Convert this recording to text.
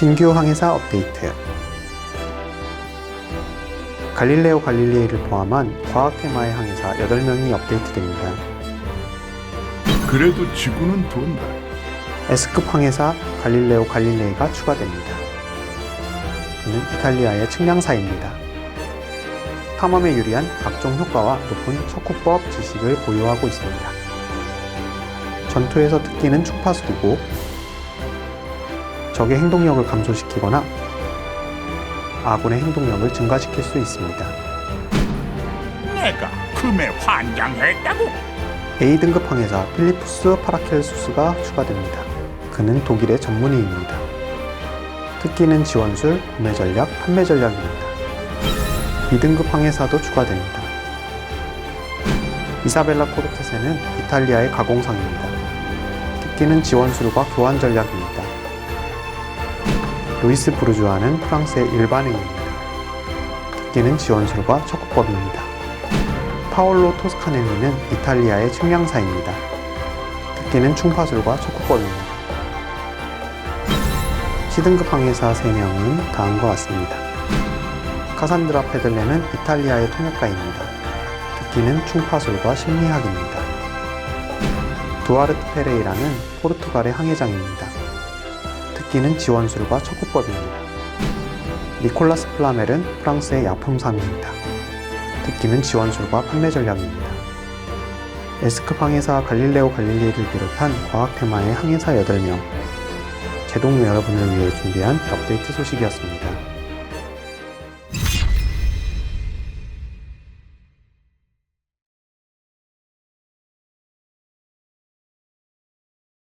신규 항해사 업데이트 갈릴레오 갈릴레이를 포함한 과학 테마의 항해사 8명이 업데이트됩니다. 그래도 지구는 돈다. S급 항해사 갈릴레오 갈릴레이가 추가됩니다. 그는 이탈리아의 측량사입니다. 탐험에 유리한 각종 효과와 높은 석후법 지식을 보유하고 있습니다. 전투에서 특기는 축파술이고 적의 행동력을 감소시키거나 아군의 행동력을 증가시킬 수 있습니다. 내가 금에 환장했다고. A등급 항해사 필리푸스 파라켈수스가 추가됩니다. 그는 독일의 전문의입니다. 특기는 지원술, 구매 전략, 판매 전략입니다. B등급 항해사도 추가됩니다. 이사벨라 코르테세는 이탈리아의 가공상입니다. 특기는 지원술과 교환 전략입니다. 루이스 부르주아는 프랑스의 일반행입니다. 특기는 지원술과 척구법입니다. 파올로 토스카넬리는 이탈리아의 측량사입니다. 특기는 충파술과 척구법입니다. C등급 항해사 3명은 다음과 같습니다. 카산드라 페들레는 이탈리아의 통역가입니다. 특기는 충파술과 심리학입니다. 두아르트 페레이라는 포르투갈의 항해장입니다. 특기는 지원술과 척구법입니다. 니콜라스 플라멜은 프랑스의 야품사입니다. 특기는 지원술과 판매 전략입니다. S급 항해사 갈릴레오 갈릴레이를 비롯한 과학 테마의 항해사 8명, 제동 여러분을 위해 준비한 업데이트 소식이었습니다.